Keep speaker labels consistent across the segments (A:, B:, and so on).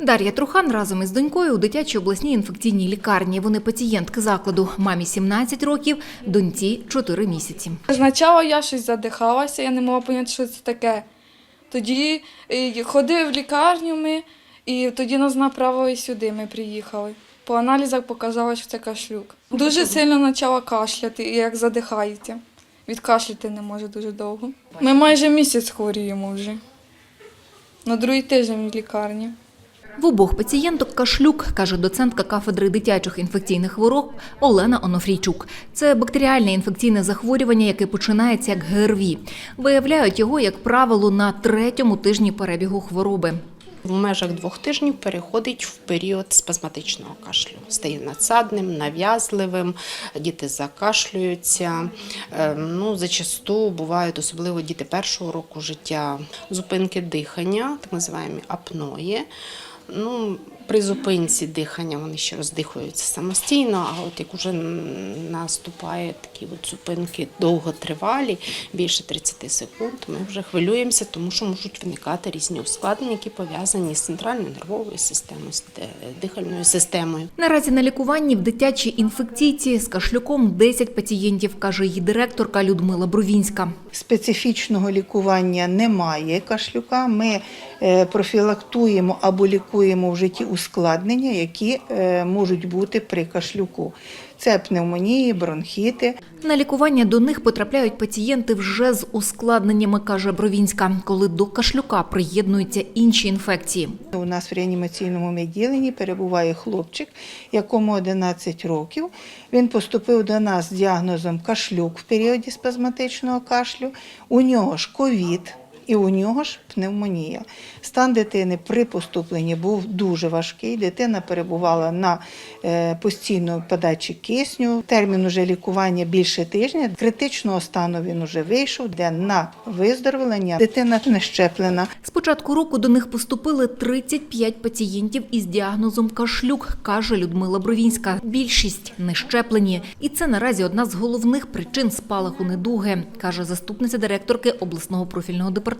A: Дар'я Трухан разом із донькою у дитячій обласній інфекційній лікарні. Вони пацієнтки закладу. Мамі 17 років, доньці 4 місяці.
B: Спочатку я щось задихалася, я не могла зрозуміти, що це таке. Тоді е, ходив в лікарню ми, і тоді нас направили сюди, ми приїхали. По аналізах показало, що це кашлюк. Дуже сильно почала кашляти, і як задихається. Відкашляти не може дуже довго. Ми майже місяць хворіємо вже. На другий тиждень в лікарні.
A: В обох пацієнток кашлюк, каже доцентка кафедри дитячих інфекційних хвороб Олена Онофрійчук. Це бактеріальне інфекційне захворювання, яке починається як ГРВІ. Виявляють його, як правило, на третьому тижні перебігу хвороби.
C: В межах двох тижнів переходить в період спазматичного кашлю. Стає надсадним, нав'язливим, діти закашлюються. Е, Ну, зачасту бувають особливо діти першого року життя, зупинки дихання, так називаємо апної. Ну, при зупинці дихання вони ще роздихуються самостійно, а от як вже наступає такі от зупинки довготривалі, більше 30 секунд, ми вже хвилюємося, тому що можуть виникати різні ускладнення, які пов'язані з центральною нервовою системою, з дихальною системою.
A: Наразі на лікуванні в дитячій інфекційці з кашлюком 10 пацієнтів, каже її директорка Людмила Брувінська.
D: Специфічного лікування немає кашлюка. Ми е, профілактуємо або лікуємо в житті ускладнення, які е, можуть бути при кашлюку. Це пневмонії, бронхіти.
A: На лікування до них потрапляють пацієнти вже з ускладненнями, каже Бровінська, коли до кашлюка приєднуються інші інфекції.
D: У нас в реанімаційному відділенні перебуває хлопчик, якому 11 років. Він поступив до нас з діагнозом кашлюк в періоді спазматичного кашлю. У нього ж ковід. І у нього ж пневмонія. Стан дитини при поступленні був дуже важкий. Дитина перебувала на е, постійній подачі кисню. Термін уже лікування більше тижня. Критичного стану він уже вийшов, де на виздоровлення дитина не щеплена.
A: З початку року до них поступили 35 пацієнтів із діагнозом кашлюк, каже Людмила Бровінська. Більшість не щеплені. І це наразі одна з головних причин спалаху недуги, каже заступниця директорки обласного профільного департаменту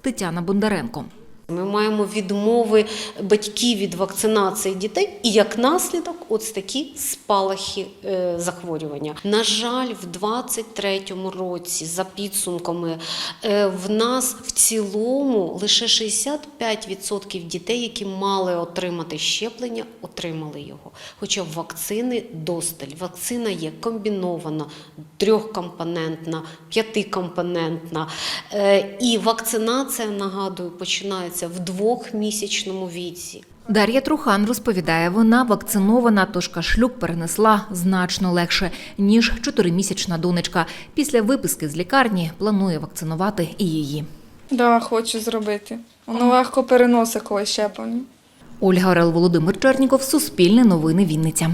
A: Тетяна Бондаренко.
E: Ми маємо відмови батьків від вакцинації дітей, і як наслідок, ось такі спалахи е, захворювання. На жаль, в 23-му році, за підсумками, е, в нас в цілому лише 65% дітей, які мали отримати щеплення, отримали його. Хоча вакцини досталь. Вакцина є комбінована, трьохкомпонентна, п'ятикомпонентна. Е, І вакцинація, нагадую, починається в двохмісячному віці.
A: Дар'я Трухан розповідає, вона вакцинована, тож кашлюк перенесла значно легше, ніж чотиримісячна донечка. Після виписки з лікарні планує вакцинувати і її.
B: Да, хочу зробити. Воно легко переносить коли щеплення.
A: Ольга Орел, Володимир Черніков, Суспільне новини Вінниця.